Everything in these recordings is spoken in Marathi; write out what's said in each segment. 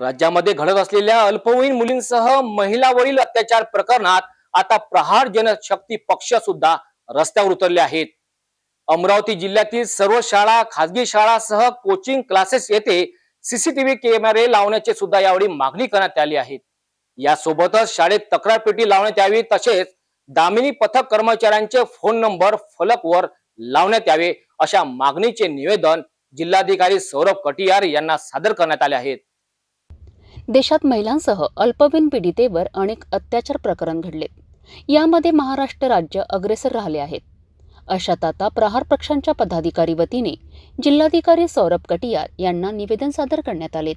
राज्यामध्ये घडत असलेल्या अल्पवयीन मुलींसह महिलावरील अत्याचार प्रकरणात आता प्रहार जनशक्ती पक्ष सुद्धा रस्त्यावर उतरले आहेत. अमरावती जिल्ह्यातील सर्व शाळा खासगी शाळासह कोचिंग क्लासेस येथे सीसीटीव्ही कॅमेरे लावण्याची सुद्धा यावेळी मागणी करण्यात आली आहे. यासोबतच शाळेत तक्रार पेटी लावण्यात यावी तसेच दामिनी पथक कर्मचाऱ्यांचे फोन नंबर फलकवर लावण्यात यावे अशा मागणीचे निवेदन जिल्हाधिकारी सौरभ कटियार यांना सादर करण्यात आले आहेत. देशात महिलांसह अल्पवयीन पीडितेवर अनेक अत्याचार प्रकरण घडले. यामध्ये महाराष्ट्र राज्य अग्रेसर राहिले आहेत. अशात आता प्रहार पक्षांच्या पदाधिकारी वतीने जिल्हाधिकारी सौरभ कटियार यांना निवेदन सादर करण्यात आले.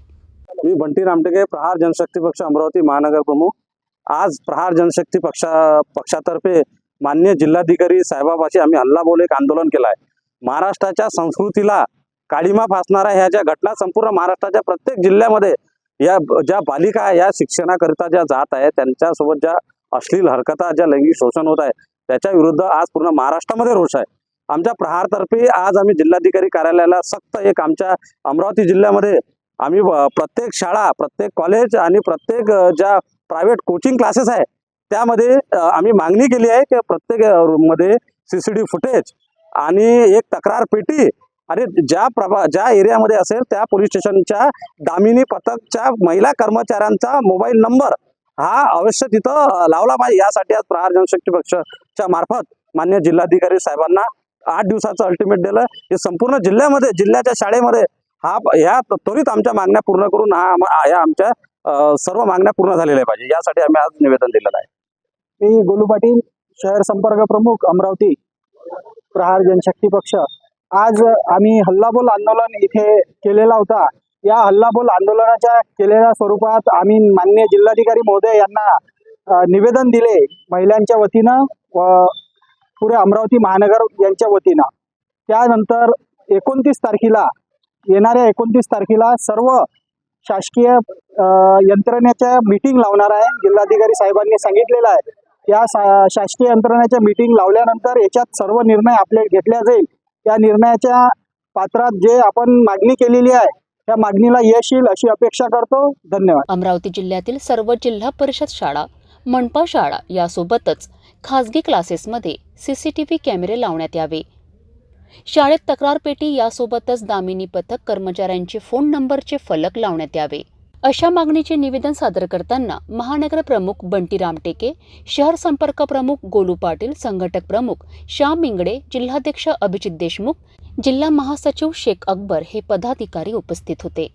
मी बंटी रामटेके प्रहार जनशक्ती पक्ष अमरावती महानगर प्रमुख. आज प्रहार जनशक्ती पक्षा पक्षातर्फे मान्य जिल्हाधिकारी साहेबापाशी आम्ही हल्लाबोल एक आंदोलन केलं आहे महाराष्ट्राच्या संस्कृतीला काळीमा फासणाऱ्या ह्या ज्या घटना संपूर्ण महाराष्ट्राच्या प्रत्येक जिल्ह्यामध्ये या ज्या बालिका या शिक्षणाकरिता ज्या जात आहे त्यांच्यासोबत ज्या अश्लील हरकता ज्या लैंगिक शोषण होत आहे त्याच्या विरुद्ध आज पूर्ण महाराष्ट्रामध्ये रोष आहे. आमच्या प्रहारतर्फे आज आम्ही जिल्हाधिकारी कार्यालयाला सक्त एक आमच्या अमरावती जिल्ह्यामध्ये आम्ही प्रत्येक शाळा प्रत्येक कॉलेज आणि प्रत्येक ज्या प्रायव्हेट कोचिंग क्लासेस आहे त्यामध्ये आम्ही मागणी केली आहे की प्रत्येक रूममध्ये मध्ये सी सी डी फुटेज आणि एक तक्रार पेटी आणि ज्या प्रभा ज्या एरियामध्ये असेल त्या पोलीस स्टेशनच्या दामिनी पथकच्या महिला कर्मचाऱ्यांचा मोबाईल नंबर हा अवश्य तिथं लावला पाहिजे. यासाठी आज प्रहार जनशक्ती पक्षाच्या मार्फत मान्य जिल्हाधिकारी साहेबांना आठ दिवसाचं अल्टिमेट दिलं. हे संपूर्ण जिल्ह्यामध्ये जिल्ह्याच्या शाळेमध्ये हा ह्या त्वरित आमच्या मागण्या पूर्ण करून हा या आमच्या सर्व मागण्या पूर्ण झालेल्या पाहिजे. यासाठी आम्ही आज निवेदन दिलेलं आहे. मी गोलू पाटील शहर संपर्क प्रमुख अमरावती. प्रहार जनशक्ती पक्ष. आज आम्ही हल्लाबोल आंदोलन इथे केलेला होता. या हल्लाबोल आंदोलनाच्या केलेल्या स्वरूपात आम्ही मान्य जिल्हाधिकारी महोदय यांना निवेदन दिले महिलांच्या वतीनं व पुढे अमरावती महानगर यांच्या वतीनं. त्यानंतर एकोणतीस तारखेला येणाऱ्या एकोणतीस तारखेला सर्व शासकीय यंत्रणेच्या मीटिंग लावणार आहे. जिल्हाधिकारी साहेबांनी सांगितलेलं आहे. या शासकीय यंत्रणेच्या मीटिंग लावल्यानंतर याच्यात सर्व निर्णय आपले घेतल्या जाईल. त्या निर्णयाच्या पात्रात जे आपण मागणी केलेली आहे त्या मागणीला यश येईल अशी अपेक्षा करतो. धन्यवाद. अमरावती जिल्ह्यातील सर्व जिल्हा परिषद शाळा मनपा शाळा यासोबतच खासगी क्लासेसमध्ये सीसीटीव्ही कॅमेरे लावण्यात यावे. शाळेत तक्रार पेटी यासोबतच दामिनी पथक कर्मचाऱ्यांचे फोन नंबरचे फलक लावण्यात यावे. अशा मागणीचे निवेदन सादर करताना महानगर प्रमुख बंटी रामटेके शहर संपर्क प्रमुख गोलू पाटील संघटक प्रमुख श्याम इंगडे जिल्हाध्यक्ष अभिजित देशमुख जिल्हा महासचिव शेख अकबर हे पदाधिकारी उपस्थित होते.